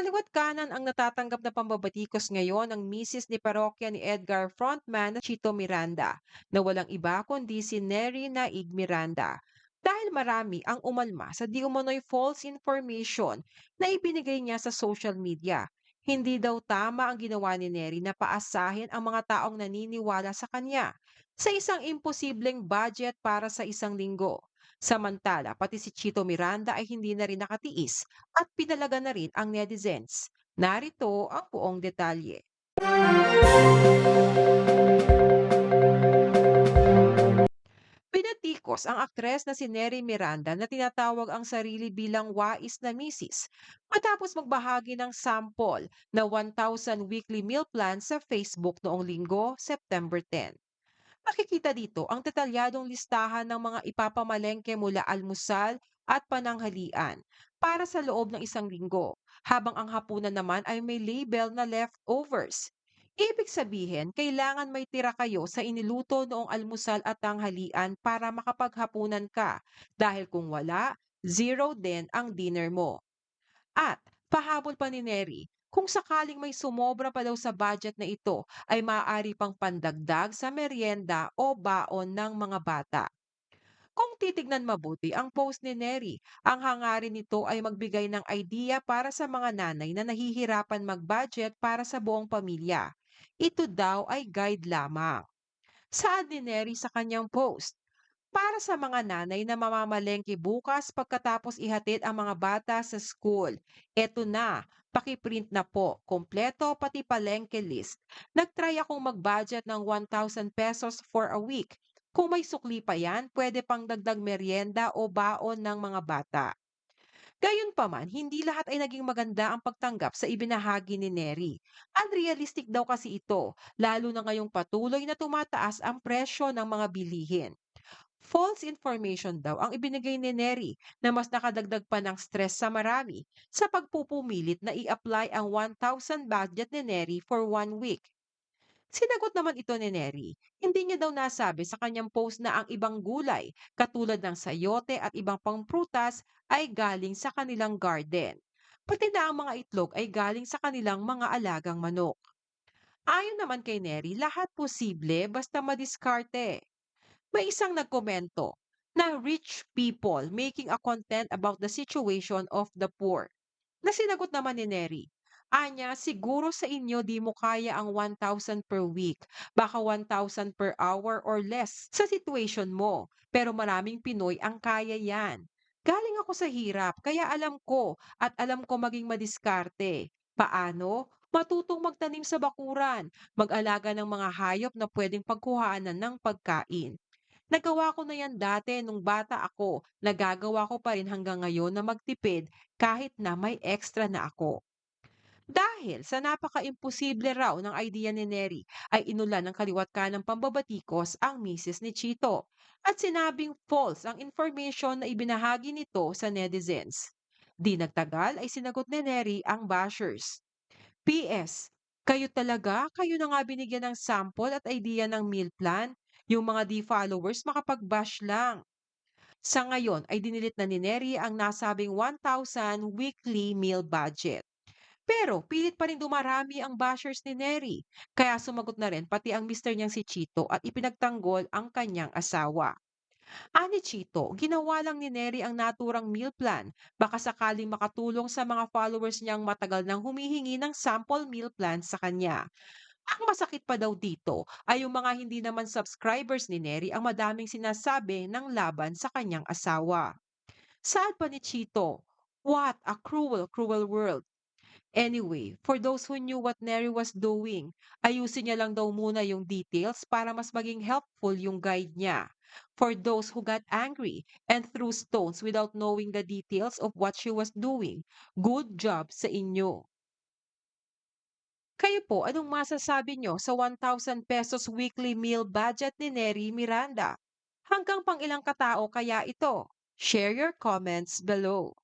Kaliwat kanan ang natatanggap na pambabatikos ngayon ng misis ni parokya ni Edgar frontman Chito Miranda na walang iba kundi si Neri Naig Miranda. Dahil marami ang umalma sa di umano'y false information na ibinigay niya sa social media. Hindi daw tama ang ginawa ni Neri na paasahin ang mga taong naniniwala sa kanya sa isang imposibleng budget para sa isang linggo. Samantala, pati si Chito Miranda ay hindi na rin nakatiis at pinalaga na rin ang netizens. Narito ang buong detalye. Pinatikos ang aktres na si Neri Miranda na tinatawag ang sarili bilang wais na misis matapos magbahagi ng sample na 1,000 weekly meal plan sa Facebook noong linggo, September 10. Makikita dito ang detalyadong listahan ng mga ipapamalengke mula almusal at pananghalian para sa loob ng isang linggo, habang ang hapunan naman ay may label na leftovers. Ibig sabihin, kailangan may tira kayo sa iniluto noong almusal at tanghalian para makapaghapunan ka dahil kung wala, zero din ang dinner mo. At pahabol pa ni Neri, kung sakaling may sumobra pa daw sa budget na ito, ay maaari pang pandagdag sa merienda o baon ng mga bata. Kung titignan mabuti ang post ni Neri, ang hangarin nito ay magbigay ng idea para sa mga nanay na nahihirapan mag-budget para sa buong pamilya. Ito daw ay guide lamang. Saad ni Neri sa kanyang post, para sa mga nanay na mamamalengke bukas pagkatapos ihatid ang mga bata sa school. Eto na, pakiprint na po, kompleto pati palengke list. Nagtry akong mag-budget ng 1,000 pesos for a week. Kung may sukli pa yan, pwede pang dagdag merienda o baon ng mga bata. Gayunpaman, hindi lahat ay naging maganda ang pagtanggap sa ibinahagi ni Neri. Unrealistic daw kasi ito, lalo na ngayong patuloy na tumataas ang presyo ng mga bilihin. False information daw ang ibinigay ni Neri na mas nakadagdag pa ng stress sa marami sa pagpupumilit na i-apply ang 1,000 budget ni Neri for one week. Sinagot naman ito ni Neri, hindi niya daw nasabi sa kanyang post na ang ibang gulay katulad ng sayote at ibang pangprutas ay galing sa kanilang garden. Pati na ang mga itlog ay galing sa kanilang mga alagang manok. Ayon naman kay Neri, lahat posible basta madiskarte. May isang nagkomento na rich people making a content about the situation of the poor. Na sinagot naman ni Neri, Anya, siguro sa inyo di mo kaya ang 1,000 per week, baka 1,000 per hour or less sa situation mo. Pero maraming Pinoy ang kaya yan. Galing ako sa hirap, kaya alam ko at alam ko maging madiskarte. Paano? Matutong magtanim sa bakuran, mag-alaga ng mga hayop na pwedeng pagkuhaanan ng pagkain. Nagawa ko na yan dati nung bata ako, nagagawa ko pa rin hanggang ngayon na magtipid kahit na may extra na ako. Dahil sa napaka-imposible raw ng idea ni Neri, ay inulan ng kaliwat kanang pambabatikos ang misis ni Chito at sinabing false ang information na ibinahagi nito sa netizens. Di nagtagal ay sinagot ni Neri ang bashers. PS, kayo talaga, kayo na nga binigyan ng sample at idea ng meal plan. Yung mga di-followers makapag-bash lang. Sa ngayon ay dinilit na ni Neri ang nasabing 1,000 weekly meal budget. Pero pilit pa rin dumarami ang bashers ni Neri, kaya sumagot na rin pati ang mister niyang si Chito at ipinagtanggol ang kanyang asawa. Ani Chito, ginawa lang ni Neri ang naturang meal plan, baka sakaling makatulong sa mga followers niyang matagal nang humihingi ng sample meal plan sa kanya. Ang masakit pa daw dito ay yung mga hindi naman subscribers ni Neri ang madaming sinasabi ng laban sa kanyang asawa. Saad pa ni Chito, What a cruel, cruel world. Anyway, for those who knew what Neri was doing, ayusin niya lang daw muna yung details para mas maging helpful yung guide niya. For those who got angry and threw stones without knowing the details of what she was doing, good job sa inyo. Kayo po, anong masasabi nyo sa 1,000 pesos weekly meal budget ni Neri Miranda? Hanggang pang ilang katao kaya ito? Share your comments below.